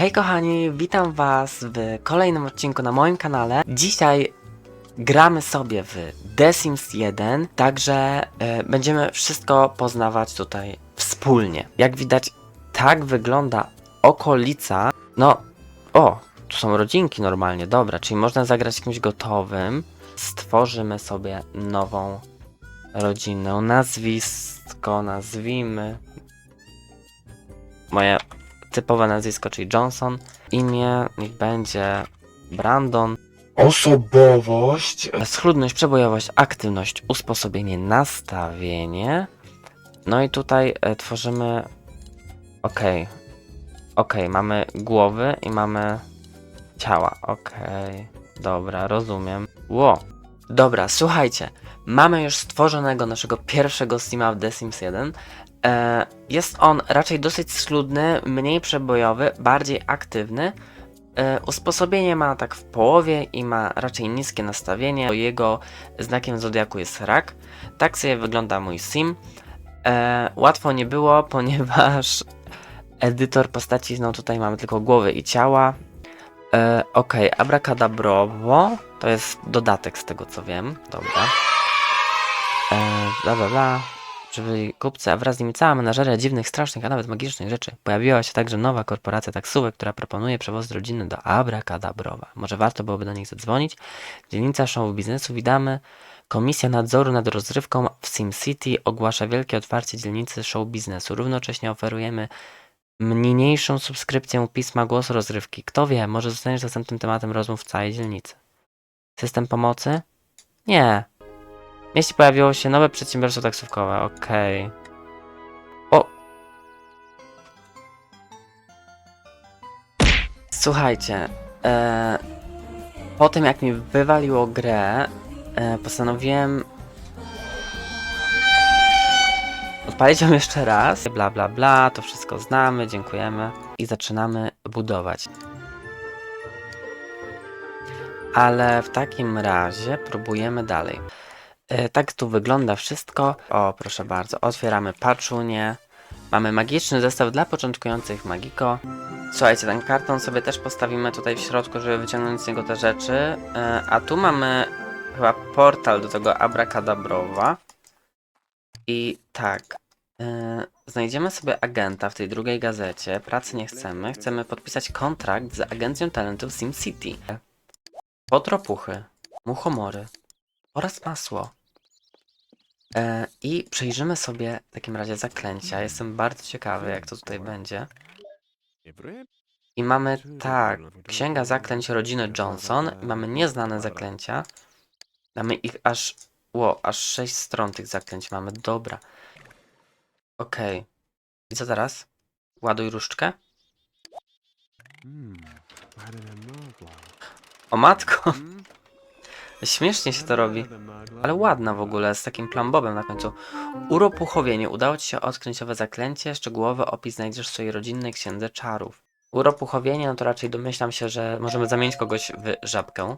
Hej kochani, witam was w kolejnym odcinku na moim kanale. Dzisiaj gramy sobie w The Sims 1, także e, będziemy wszystko poznawać tutaj wspólnie. Jak widać, tak wygląda okolica. No, o, tu są rodzinki normalnie, dobra, czyli można zagrać kimś gotowym. Stworzymy sobie nową rodzinę. Nazwisko nazwijmy moje typowe nazwisko, czyli Johnson. Imię niech będzie Brandon. Osobowość. Schludność, przebojowość, aktywność, usposobienie, nastawienie. No i tutaj e, tworzymy. Okej. Okej, mamy głowy i mamy ciała. Okej. Dobra, rozumiem. Ło. Dobra, słuchajcie. Mamy już stworzonego naszego pierwszego Sima w The Sims 1. E, jest on raczej dosyć schludny, mniej przebojowy, bardziej aktywny. E, usposobienie ma tak w połowie i ma raczej niskie nastawienie. Jego znakiem zodiaku jest rak. Tak sobie wygląda mój sim. E, łatwo nie było, ponieważ edytor postaci, no tutaj mamy tylko głowy i ciała. Ok, abracadabrowo to jest dodatek z tego co wiem. Dobra. Bla bla bla. Przybyli kupcy, a wraz z nimi cała menażeria dziwnych, strasznych, a nawet magicznych rzeczy. Pojawiła się także nowa korporacja taksówek, która proponuje przewóz rodziny do Abracadabrowa. Może warto byłoby do nich zadzwonić? Dzielnica show biznesu witamy. Komisja nadzoru nad rozrywką w SimCity ogłasza wielkie otwarcie dzielnicy show biznesu. Równocześnie oferujemy mniejszą subskrypcję pisma Głos Rozrywki. Kto wie, może zostaniesz następnym tematem rozmów w całej dzielnicy. System pomocy? Nie. W mieście pojawiło się nowe przedsiębiorstwo taksówkowe. Okej. O! Słuchajcie, e, po tym jak mi wywaliło grę, e, postanowiłem odpalić ją jeszcze raz. Bla bla bla, to wszystko znamy, dziękujemy i zaczynamy budować. Ale w takim razie próbujemy dalej. E, tak tu wygląda wszystko. O, proszę bardzo, otwieramy paczunię. Mamy magiczny zestaw dla początkujących magiko. Słuchajcie, ten karton sobie też postawimy tutaj w środku, żeby wyciągnąć z niego te rzeczy. E, a tu mamy chyba portal do tego Abracadabrowa. I tak, e, znajdziemy sobie agenta w tej drugiej gazecie. Pracy nie chcemy. Chcemy podpisać kontrakt z agencją talentów SimCity. Potropuchy, muchomory oraz masło. E, I przejrzymy sobie w takim razie zaklęcia. Jestem bardzo ciekawy, jak to tutaj będzie. I mamy tak, księga zaklęć rodziny Johnson. I mamy nieznane zaklęcia. Mamy ich aż, ło, aż 6 stron tych zaklęć mamy. Dobra. Okej. I co teraz? Ładuj różdżkę? O matko, śmiesznie się to robi. Ale ładna w ogóle, z takim plambobem na końcu. Uropuchowienie. Udało ci się odkryć owe zaklęcie. Szczegółowy opis znajdziesz w swojej rodzinnej księdze czarów. Uropuchowienie, no to raczej domyślam się, że możemy zamienić kogoś w żabkę.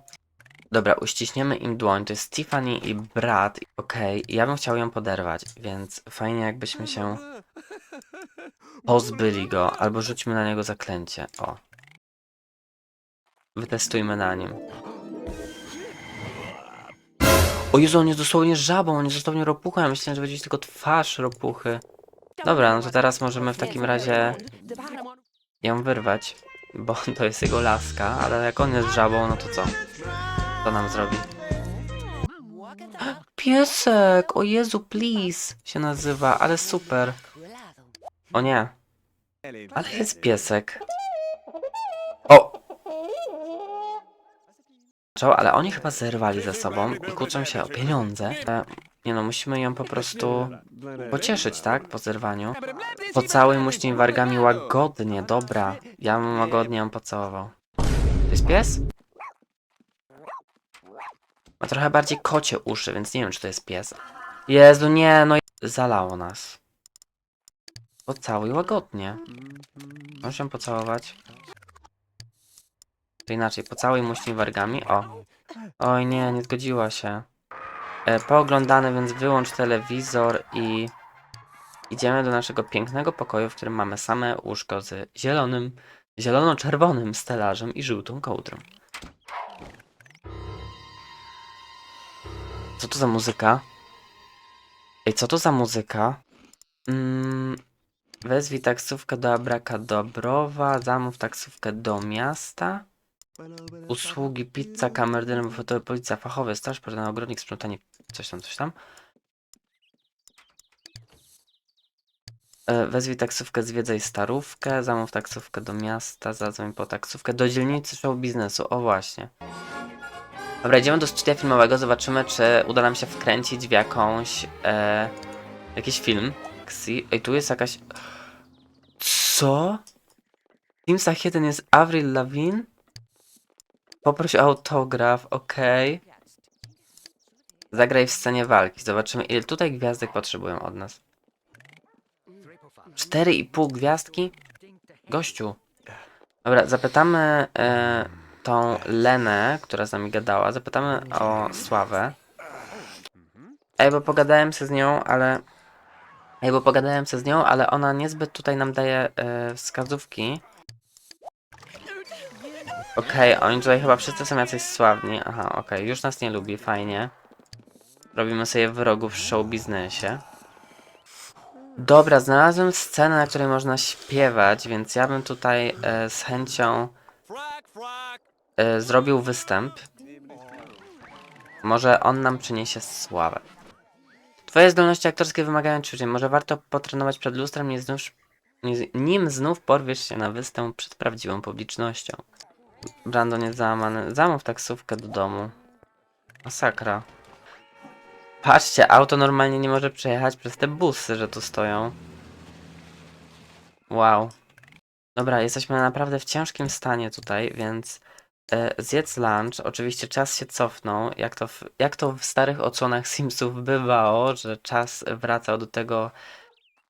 Dobra, uściśniemy im dłoń. To jest Tiffany i brat. Okej, ja bym chciał ją poderwać, więc fajnie jakbyśmy się pozbyli go, albo rzućmy na niego zaklęcie. O. Wytestujmy na nim. O Jezu, on jest dosłownie żabą, on jest dosłownie ropuchą. Ja myślałem, że będzie tylko twarz ropuchy. Dobra, no to teraz możemy w takim razie ją wyrwać, bo to jest jego laska, ale jak on jest żabą, no to co? Co nam zrobi? Piesek! O Jezu, please! się nazywa, ale super. O nie, ale jest piesek. Ale oni chyba zerwali ze sobą i kłócą się o pieniądze. E, nie no, musimy ją po prostu pocieszyć, tak? Po zerwaniu. Pocałuj muśnij wargami łagodnie, dobra. Ja bym łagodnie ją pocałował. To jest pies? Ma trochę bardziej kocie uszy, więc nie wiem, czy to jest pies. Jezu, nie, no zalało nas. Pocałuj łagodnie. Możesz ją pocałować? To inaczej, pocałuj muśnij wargami. O. Oj nie, nie zgodziła się. E, pooglądane, więc wyłącz telewizor i idziemy do naszego pięknego pokoju, w którym mamy same łóżko z zielonym zielono-czerwonym stelażem i żółtą kołdrą. Co to za muzyka? Ej, co to za muzyka? Mm, wezwij taksówkę do Abrakadabrowa, zamów taksówkę do miasta. Usługi, pizza, kamerdyner, bufetowy, policja, fachowy, straż pożarna, ogrodnik, sprzątanie, coś tam, coś tam. E, Wezwij taksówkę, zwiedzaj starówkę, zamów taksówkę do miasta, zadzwoń po taksówkę do dzielnicy show biznesu, o właśnie. Dobra, idziemy do studia filmowego, zobaczymy czy uda nam się wkręcić w jakąś, e, jakiś film. Ksi- Ej, tu jest jakaś... Co? W Teamsach jeden jest Avril Lavigne? Poproś o autograf, okej. Zagraj w scenie walki. Zobaczymy, ile tutaj gwiazdek potrzebują od nas. 4,5 gwiazdki? Gościu. Dobra, zapytamy e, tą Lenę, która z nami gadała. Zapytamy o Sławę. Ej, bo pogadałem się z nią, ale... Ej, bo pogadałem się z nią, ale ona niezbyt tutaj nam daje e, wskazówki. Okej, oni tutaj chyba wszyscy są jacyś sławni. Aha, okej, już nas nie lubi, fajnie. Robimy sobie wrogów w show biznesie. Dobra, znalazłem scenę, na której można śpiewać, więc ja bym tutaj e, z chęcią e, zrobił występ. Może on nam przyniesie sławę. Twoje zdolności aktorskie wymagają ćwiczeń. Może warto potrenować przed lustrem, nie znów, nie, nim znów porwiesz się na występ przed prawdziwą publicznością. Brandon jest załamany. Zamów taksówkę do domu. Masakra. Patrzcie, auto normalnie nie może przejechać przez te busy, że tu stoją. Wow. Dobra, jesteśmy naprawdę w ciężkim stanie tutaj, więc e, zjedz lunch. Oczywiście czas się cofnął, jak to, w, jak to w starych odsłonach Simsów bywało, że czas wracał do tego,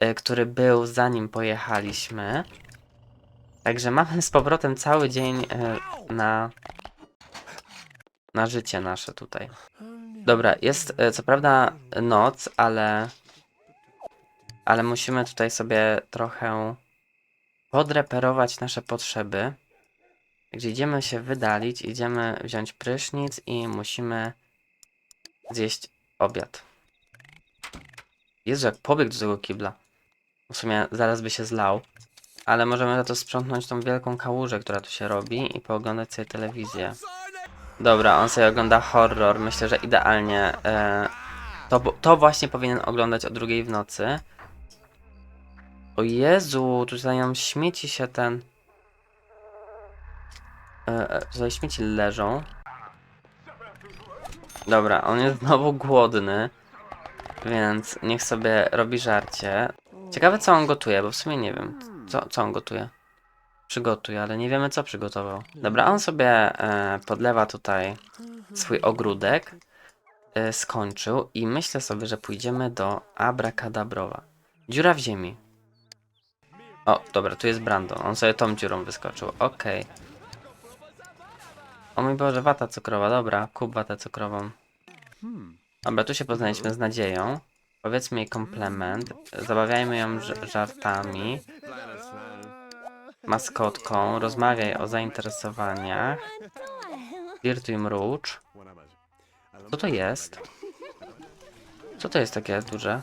e, który był zanim pojechaliśmy. Także mamy z powrotem cały dzień e, na, na życie nasze tutaj. Dobra, jest e, co prawda noc, ale ale musimy tutaj sobie trochę podreperować nasze potrzeby. Gdzie idziemy się wydalić, idziemy wziąć prysznic i musimy zjeść obiad. Jezu, jak pobiegł do tego kibla. W sumie zaraz by się zlał. Ale możemy za to sprzątnąć tą wielką kałużę, która tu się robi i pooglądać sobie telewizję. Dobra, on sobie ogląda horror. Myślę, że idealnie. E, to, to właśnie powinien oglądać o drugiej w nocy. O Jezu, tutaj nam śmieci się ten. E, e, tutaj śmieci leżą. Dobra, on jest znowu głodny. Więc niech sobie robi żarcie. Ciekawe co on gotuje, bo w sumie nie wiem. Co, co on gotuje? Przygotuje, ale nie wiemy co przygotował. Dobra, on sobie e, podlewa tutaj swój ogródek. E, skończył i myślę sobie, że pójdziemy do Abrakadabrowa. Dziura w ziemi. O, dobra, tu jest Brandon. On sobie tą dziurą wyskoczył. Okej. O mój Boże, wata cukrowa. Dobra, kup watę cukrową. Dobra, tu się poznaliśmy z nadzieją. Powiedzmy jej komplement. Zabawiajmy ją żartami. Maskotką. Rozmawiaj o zainteresowaniach. Flirtuj mrucz. Co to jest? Co to jest takie duże?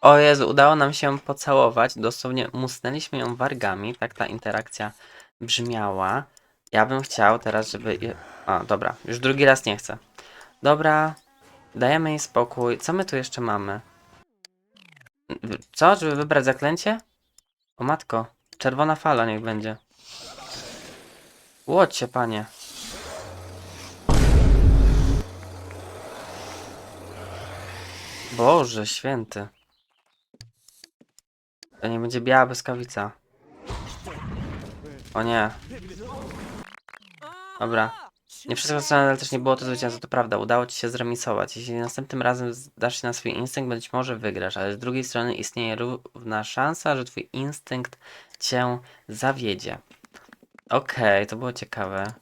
O Jezu, udało nam się pocałować. Dosłownie musnęliśmy ją wargami. Tak ta interakcja brzmiała. Ja bym chciał teraz, żeby... A, dobra. Już drugi raz nie chcę. Dobra. Dajemy jej spokój. Co my tu jeszcze mamy? Co? Żeby wybrać zaklęcie? O matko. Czerwona fala niech będzie. Łocie, panie. Boże święty. To nie będzie biała błyskawica. O nie. Dobra. Nie wszystko co ale też nie było to zwycięstwo, to prawda. Udało ci się zremisować. Jeśli następnym razem zdasz się na swój instynkt, być może wygrasz, ale z drugiej strony istnieje równa szansa, że twój instynkt cię zawiedzie. Okej, to było ciekawe.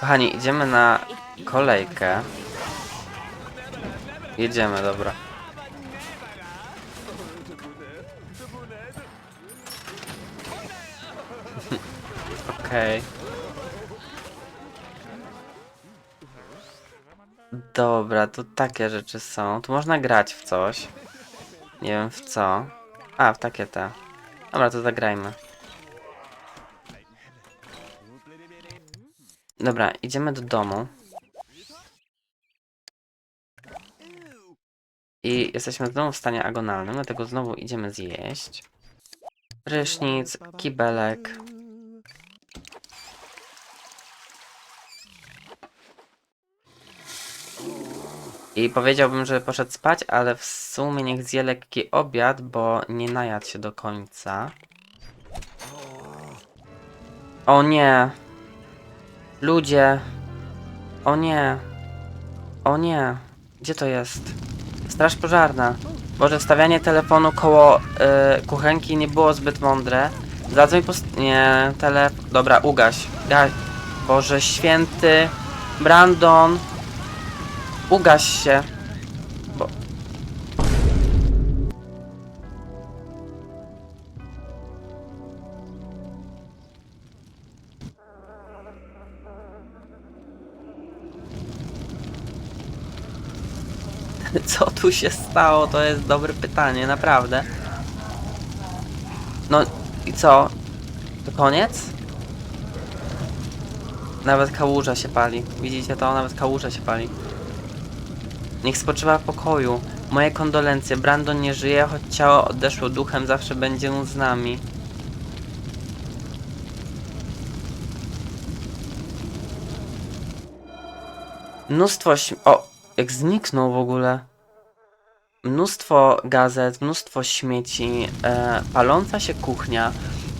Kochani, idziemy na kolejkę. Jedziemy, dobra. Okej. Dobra, to takie rzeczy są. Tu można grać w coś. Nie wiem w co. A, w takie te. Dobra, to zagrajmy. Dobra, idziemy do domu. I jesteśmy znowu w stanie agonalnym, dlatego znowu idziemy zjeść. Prysznic, kibelek. I powiedziałbym, że poszedł spać, ale w sumie niech zje lekki obiad, bo nie najadł się do końca. O nie! Ludzie! O nie! O nie! Gdzie to jest? Straż pożarna. Boże, stawianie telefonu koło y, kuchenki nie było zbyt mądre. Zadzwoń po... Nie, tele... Dobra, ugaś. Ga... Boże święty. Brandon. Ugaś się. Bo... Co tu się stało? To jest dobre pytanie, naprawdę. No i co? To koniec? Nawet kałuża się pali. Widzicie to? Nawet kałuża się pali. Niech spoczywa w pokoju. Moje kondolencje. Brandon nie żyje, choć ciało odeszło duchem, zawsze będzie on z nami. Mnóstwo śm- O! Jak zniknął w ogóle. Mnóstwo gazet, mnóstwo śmieci, e, paląca się kuchnia.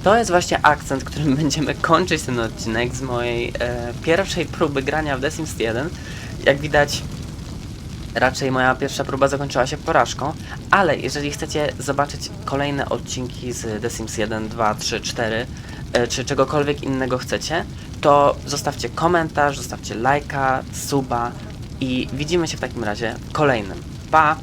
To jest właśnie akcent, którym będziemy kończyć ten odcinek z mojej e, pierwszej próby grania w The Sims 1. Jak widać, raczej moja pierwsza próba zakończyła się porażką, ale jeżeli chcecie zobaczyć kolejne odcinki z The Sims 1, 2, 3, 4, e, czy czegokolwiek innego chcecie, to zostawcie komentarz, zostawcie lajka, suba i widzimy się w takim razie w kolejnym. Pa!